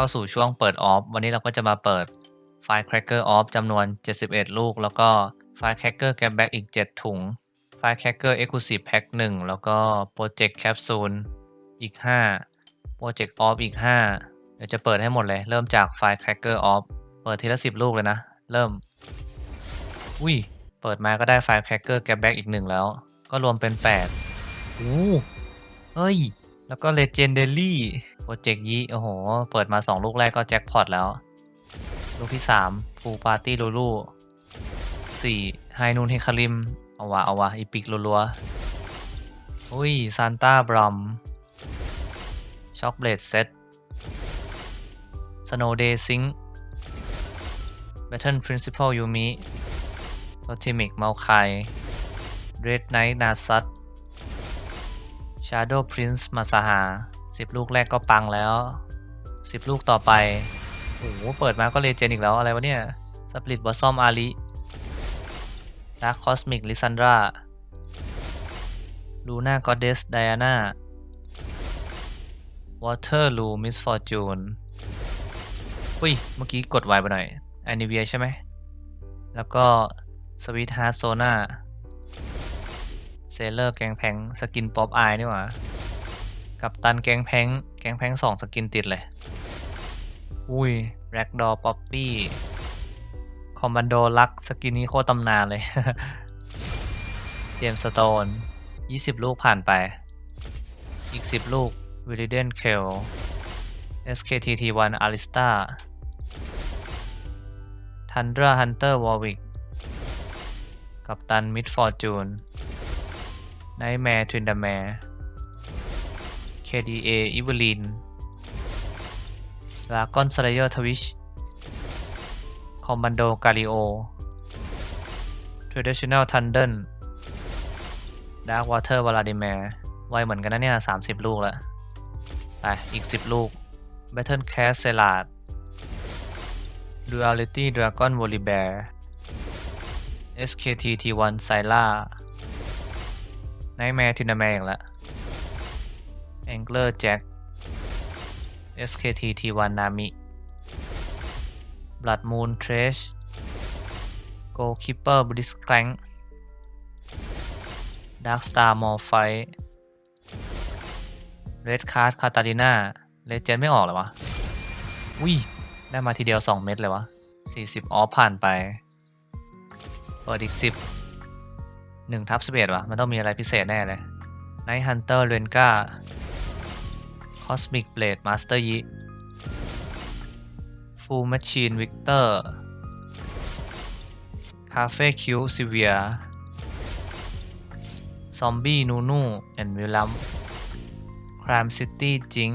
เข้าสู่ช่วงเปิดออฟวันนี้เราก็จะมาเปิด Firecracker Off จำนวน 71 ลูก แล้วก็ Firecracker Get Back อีก 7 ถุง Firecracker Exclusive Pack 1แล้วก็ Project Capsule อีก5 Project Off อีก 5 เดี๋ยวจะเปิดให้หมดเลย เริ่มจาก Firecracker Off เปิดทีละ 10 ลูกเลยนะ เริ่ม อุ้ย เปิดมาก็ได้ Firecracker Get Back อีก 1 แล้ว ก็รวมเป็น8อู้เฮ้ย แล้วก็ Legendary โปรเจกต์ยีโอ้โห เปิดมา 2 ลูกแรกก็แจ็คพอตแล้ว ลูกที่3 Pool Party Lulu 4ไฮนูนเฮคาริม เอาวะ เอาวะอีพิกรัวๆอุ้ยซานต้าบรัมช็อกเบลดเซตสโนเดย์ซิงแบทเทิลพรินซิป l ลยูมิโทติมิกเมาคายเรดไนท์นาซัต Shadow Prince มาซาฮาสิบลูกแรกก็ปังแล้วสิบลูกต่อไปโอ้โหเปิดมาก็เลเจนอีกแล้วอะไรวะเนี่ยสปริตบอสซอมอาริดาร์คคอสมิกลิซันดราลูน่ากอดเดสไดอาน่าวอเตอร์ลูมิสฟอร์จูนอุ้ย เมื่อกี้กดไวไปหน่อยแอนิเวียใช่ไหม แล้วก็สวิตฮาร์โซนา เซเลอร์แกงแพงสกินป๊อปอายนี่หว่ากับตันแกงแพงแกงแพงสองสกินติดเลย อุ้ยแร็กดอป๊อปปี้คอมบันโดลักสกินนี้โคตรตำนานเลย เจมสโตน 20 ลูกผ่านไป อีก 10 ลูกวิลเดนเคล SKTT1 a r i s t a Tundra Hunter Warwick กับตันมิดฟอร์จูน Nightmare Tryndamere KDA Evelyn Dragon Slayer Twitch Commando Galio Traditional Thunder Dark Water Vladimir ไวเหมือนกันนะเนี่ย 30 ลูกแล้ว ไป อีก 10 ลูก Battle Cast c e l a d Duality Dragon Volibear SKT T1 ไนแมร์ทินาแมร์อีกล้วแองเกอร์แจ็ค SKT T1 นามิบลัดมูนเทรชโกคิปเปอร์บริสแคลงดาร์คสตาร์มอร์ไฟเรดคาร์ดคาตาลิน่าเลเจนด์ไม่ออกเลยวะอุ้ย ได้มาทีเดียว 2 เม็ดเลยวะ 40 ออฟผ่านไป เปิดอีก 10 1ทับ11วะมันต้องมีอะไรพิเศษแน่เลย Night Hunter r e n g a Cosmic Blade Master Yi Full Machine Victor Cafe Q Severe Zombie Nunu and Willam Crime City Jing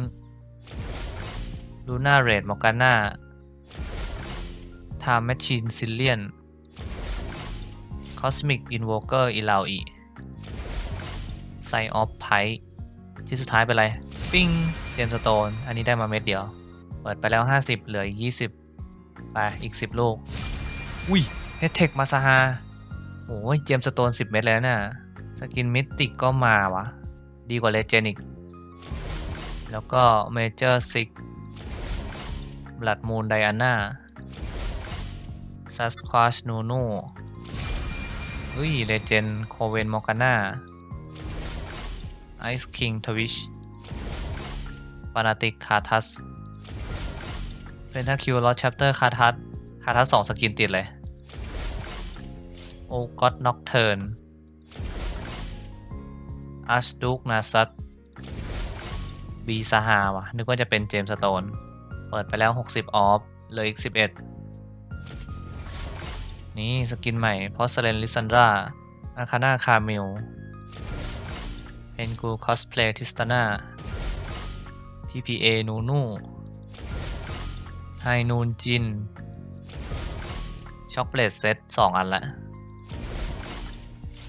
Luna Red Morgana Time Machine Cillian Cosmic Invoker Ilaoi Sign of Pipe ที่สุดท้ายเป็นอะไร ปิ้งเจมสโตน อันนี้ได้มาเม็ดเดียว เปิดไปแล้ว 50 เหลืออีก20 ไป อีก 10 ลูก อุ้ยเฮเทคมาซาฮาโอ้ยเจมสโตน 10 เม็ดแล้วน่ะ สกินมิติกก็มาวะ ดีกว่าเลเจนอีกแล้วก็เมเจอร์ซิกบลัดมูนไดอาน่าซัสควาชนูนู เฮ้ยเลเจนโคเวนมอร์กาน่าไอซ์คิงทวิชฟานาติกคาทัสเป็นทัคิวลอสแชปเตอร์คาทัสคาทัสสองสกินติดเลย โอก็ตน็อกเทิร์นอาร์ชดูกนาซัตบีซาฮาวะนึกว่าจะเป็นเจมสโตน เปิดไปแล้ว 60 ออฟเลืออีก 11 นี่สกินใหม่พอสเลนลิซันดราอาคาน่าคาเมลเพนกูคอสเพลย์ทิสตาน่า TPA นูนูไฮนูนจิน ช็อกโกแลตเซตสองอันละ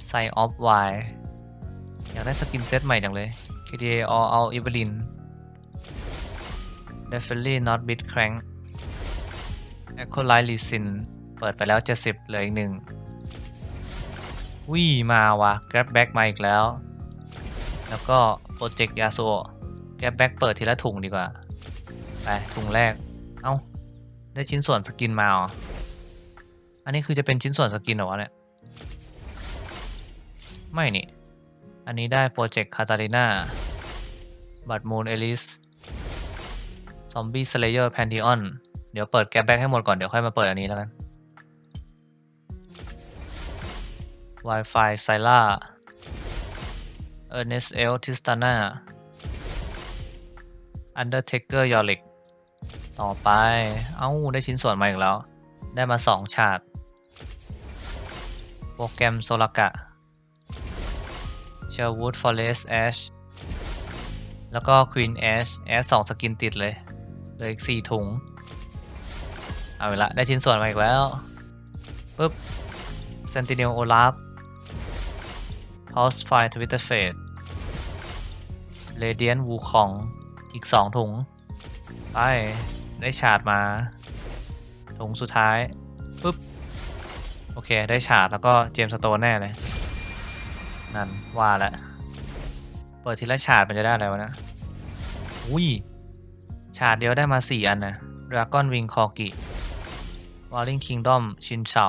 ไซออฟไวอยากได้สกินเซตใหม่จังเลย KDA All Out Evelyn Definitely Not Bit Crank Echo Light Lisin เปิดไปแล้ว 70เหลืออีกหนึ่งวิ่มาวะ Grab Back มาอีกแล้ว แล้วก็ Project Yasuo แกแบ็กเปิดทีละถุงดีกว่า ไป ถุงแรก เอ้า ได้ชิ้นส่วนสกินมาเหรออันนี้คือจะเป็นชิ้นส่วนสกินเหรอวะเนี่ย ไม่นี่ อันนี้ได้โปรเจกต์คาตาลิน่าบัตมูนเอลิสซอมบี้สเลเยอร์แพนทีออนเดี๋ยวเปิดแกปแบ็กให้หมดก่อน เดี๋ยวค่อยมาเปิดอันนี้แล้วกัน Wi-Fi ไซล่าเออร์เนสเอลทิสตาน่า Undertaker Yorick ต่อไป เอ้า ได้ชิ้นส่วนมาอีกแล้ว ได้มาสองฉาก โปรแกรมโซลากะ Sherwood Forest Ash แล้วก็ Queen Ash Ash สองสกินติดเลยเหลืออีกสี่ถุง เอาละ ได้ชิ้นส่วนมาอีกแล้ว ปึ๊บ Sentinel Olaf House Fire Twitter Fate Radiant Wukong อีก 2 ถุง ไป ได้ฉาดมา ถุงสุดท้ายปึ๊บ โอเค ได้ฉาดแล้วก็เจมส์สโตนแน่เลย นั่น ว่าแล้วเปิดทีละฉาดมันจะได้อะไรวะนะ อุ้ย ฉาดเดียวได้มา 4 อันนะ Dragon Wing Corgi Warring Kingdom ชินเฉา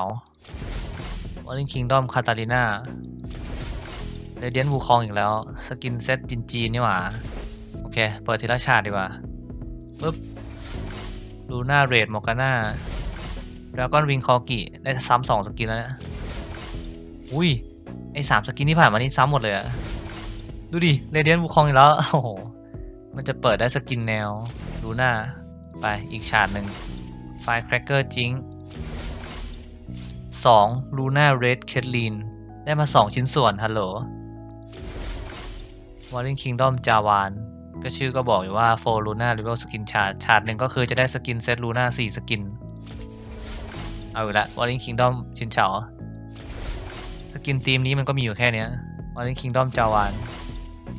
Warring Kingdom คาตาลิน่า เรเดียนวูคองอีกแล้ว สกินเซ็ตจินจีนนี่หว่า โอเค เปิดทีละฉาดดีกว่าปึ๊บลูน่าเรดมอร์กาน่าแล้วก็วิงคอกิได้ซ้ำสองสกินแล้วนะอุ้ย ไอสามสกินที่ผ่านมานี่ซ้ำหมดเลยอะดูดิเรเดียนบูคองอีกแล้ว โอ้โห มันจะเปิดได้สกินแนวลูน่าไปอีกฉาดหนึ่งไฟแครกเกอร์จิงสองลูน่าเรดเคทลีนได้มาสองชิ้นส่วน ฮัลโหล วอลลิงคิงดอมจาวานก็ชื่อก็บอกอยู่ว่าโฟลูน่าเลเวลสกินชาร์ชาร์หนึ่งก็คือจะได้สกินเซตลูน่าสี่สกิน เอาอีกละวอลลิงคิงดอมชินเฉาสกินทีมนี้มันก็มีอยู่แค่เนี้ยวอลลิงคิงดอมจาวาน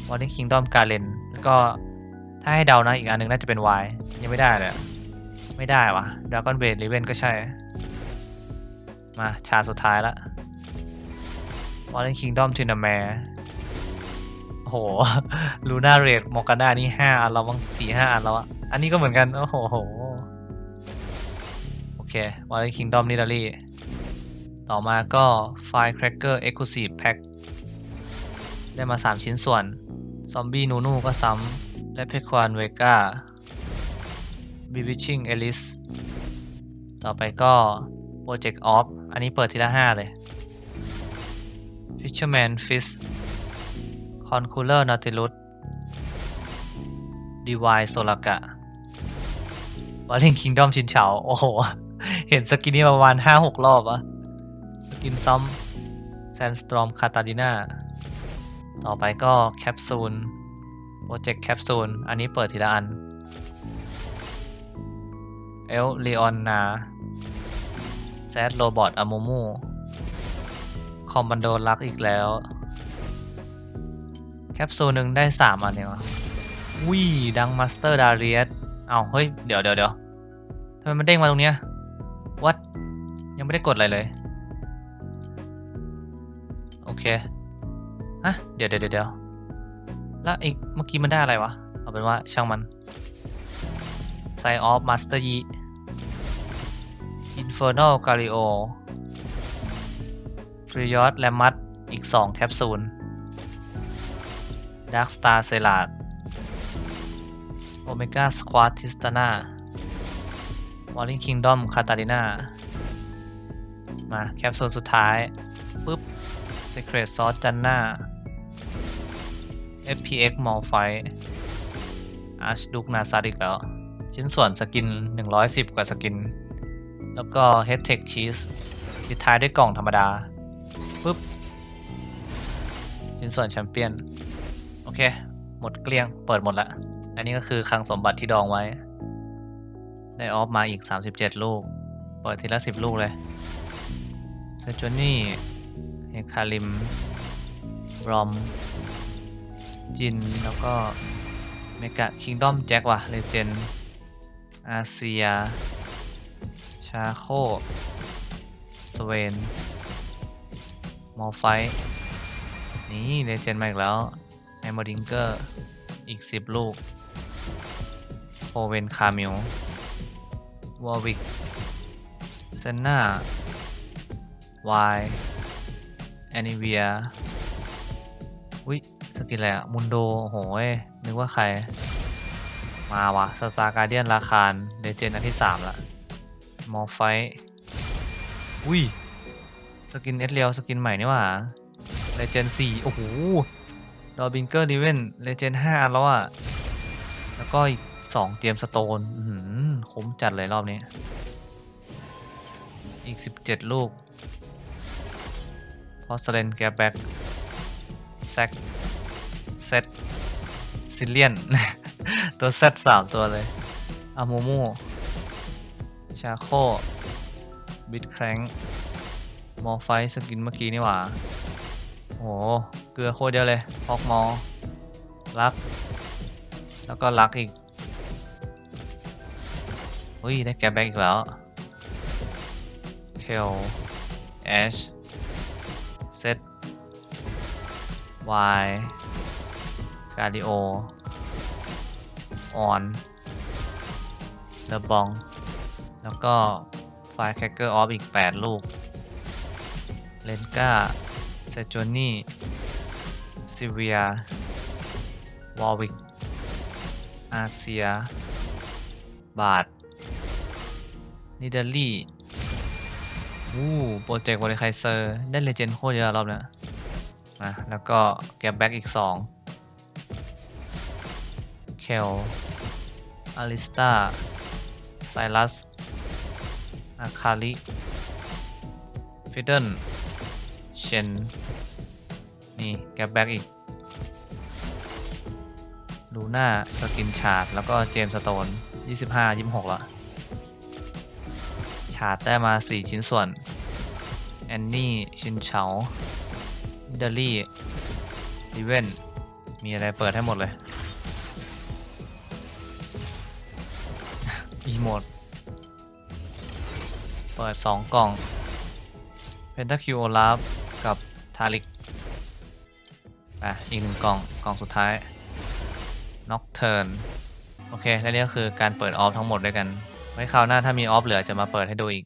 วอลลิงคิงดอมกาเลนแล้วก็ถ้าให้เดานะอีกอันหนึงน่าจะเป็นวายยังไม่ได้เลยไม่ได้วะดราก้อนเบดลิเวนก็ใช่ มาชาสุดท้ายละวอลลิงคิงดอมทินาแมร์ โอ้โหลูน่าเรดมอกาน่านี่ห้าอันแล้วมั้งสี่ห้าอันแล้วอะอันนี้ก็เหมือนกัน โอ้โห โอเควอลเลนคิงดอมนิดารี่ต่อมาก็ Firecracker Exclusive Pack ได้มา 3 ชิ้นส่วน ซอมบี้นูนูก็ซ้ำและเพควานเวก้าบิบิชิงเอลิสต่อไปก็ Project Off อันนี้เปิดทีละ 5 เลย Fisherman Fish คอนคูลเลอร์นาติลุสดีวายโซลากะวอลลิงคิงดอมชินเฉา โอ้โห เห็นสกินนี้ประมาณ5-6รอบอะสกินซ้ำแซนสตรอมคาตาลิน่า ต่อไปก็แคปซูลโปรเจกต์แคปซูลอันนี้เปิดทีละอัน เอลเลออนนาแซดโรบอทอะโมมูคอมบันโดลักอีกแล้ว แคปซูลหนึ่งได้สามอันเนี่ยวะวิดังมาสเตอร์ดาเรียสเอาเฮ้ย เดี๋ยวเดี๋ยวเดี๋ยวทำไมมันเด้งมาตรงเนี้ยวัดยังไม่ได้กดอะไรเลย โอเคฮะเดี๋ยวเดี๋ยวเดี๋ยวแล้วอีกเมื่อกี้มันได้อะไรวะ เอาเป็นว่าช่างมันไซออฟมาสเตอร์ยีอินเฟอร์นอลกาลิโอฟริยอสและมัตอีก 2 แคปซูล ดาร์คสตาร์เซลาดโอเมก้าสควอตทิสตานามอร์ลิงคิงดอมคาตาลิน่ามาแคปซูลสุดท้ายปุ๊บเซเครตซอสจันนา FPX มอลไฟอาร์ชดุกนาซาดิกแล้ว ชิ้นส่วนสกิน 110 กว่าสกิน แล้วก็ h e a d t e c h Cheese ปิดท้ายด้วยกล่องธรรมดาปุ๊บชิ้นส่วนแชมเปี้ยน โอเค หมดเกลี้ยง เปิดหมดละ อันนี้ก็คือคลังสมบัติที่ดองไว้ ได้ออฟมาอีก 37 ลูก เปิดทีละ 10 ลูกเลยเซจวนี่ เฮคาริม รอม จิน แล้วก็เมกะคิงดอมแจ็คว่ะเลเจนอาเซีย ชาโค สเวน มอลไฟ นี่เลเจนมาอีกแล้ว มเมอร์ดิงเกอร์อีก 10 ลูกโอเวนคาเมลวอร์วิกเซนนาวายแอนิเวียอุ้ยสกินอะไรอะมุนโดโหยนึกว่าใคร มาวะสตาร์การเดียนราคารเลเจนด์อันที่ 3 ละมอร์ไฟอุ้ย สกินเอสเรียวสกินใหม่นี่ว่าเลเจนด์4โอ้โห ดอบิงเกอร์ดิเวนเลเจนด์5แล้วอะแล้วก็อีก2เจมสโตนคุ้มจัดเลยรอบนี้ อีก 17 ลูก พอสเลนแกแบ็กแซกเซตซิเลียน ตัวเซตสามตัวเลยอามูมู ชาโคบิดแครงมอไฟสกินเมื่อกี้นี่หว่า โอ้โห เกลือโคตรเยอะเลยพอกมอลัก แล้วก็ลักอีกอุ้ย ได้แกแบ็กอีกแล้วเคลแอชเซตวายกาดิโอออนเลบอง แล้วก็ไฟแคคเกอร์ออฟอีก 8 ลูก เลนก้า ซจอนี่ซิเวียวอลวิกอาเซีย บาทนิเดลี่วู้โปรเจกต์วอลเลย์ไคเซอร์ ได้เลเจนด์โคตรเยอะรอบเนี้ยมาแล้วก็แกบแบ็กอีก 2 เคลอลิสตาไซรัสอาคาลิฟิเดิล เชนนี่ แกบแบ็กอีกลูน่าสกินชาร์ดแล้วก็เจมส์สโตน 25 26ละชาร์ดได้มา 4 ชิ้นส่วน แอนนี่ ชินเฉาเดลี่ดิเวนมีอะไรเปิดให้หมดเลย อีโมด เปิด 2 กล่อง เพนทาคิวโอลาฟ ทาริกอะอีกหนึ่งกล่องกล่องสุดท้ายน็อกเทิร์นโอเค และนี่ก็คือการเปิดออฟทั้งหมดด้วยกัน ไว้คราวหน้าถ้ามีออฟเหลือจะมาเปิดให้ดูอีก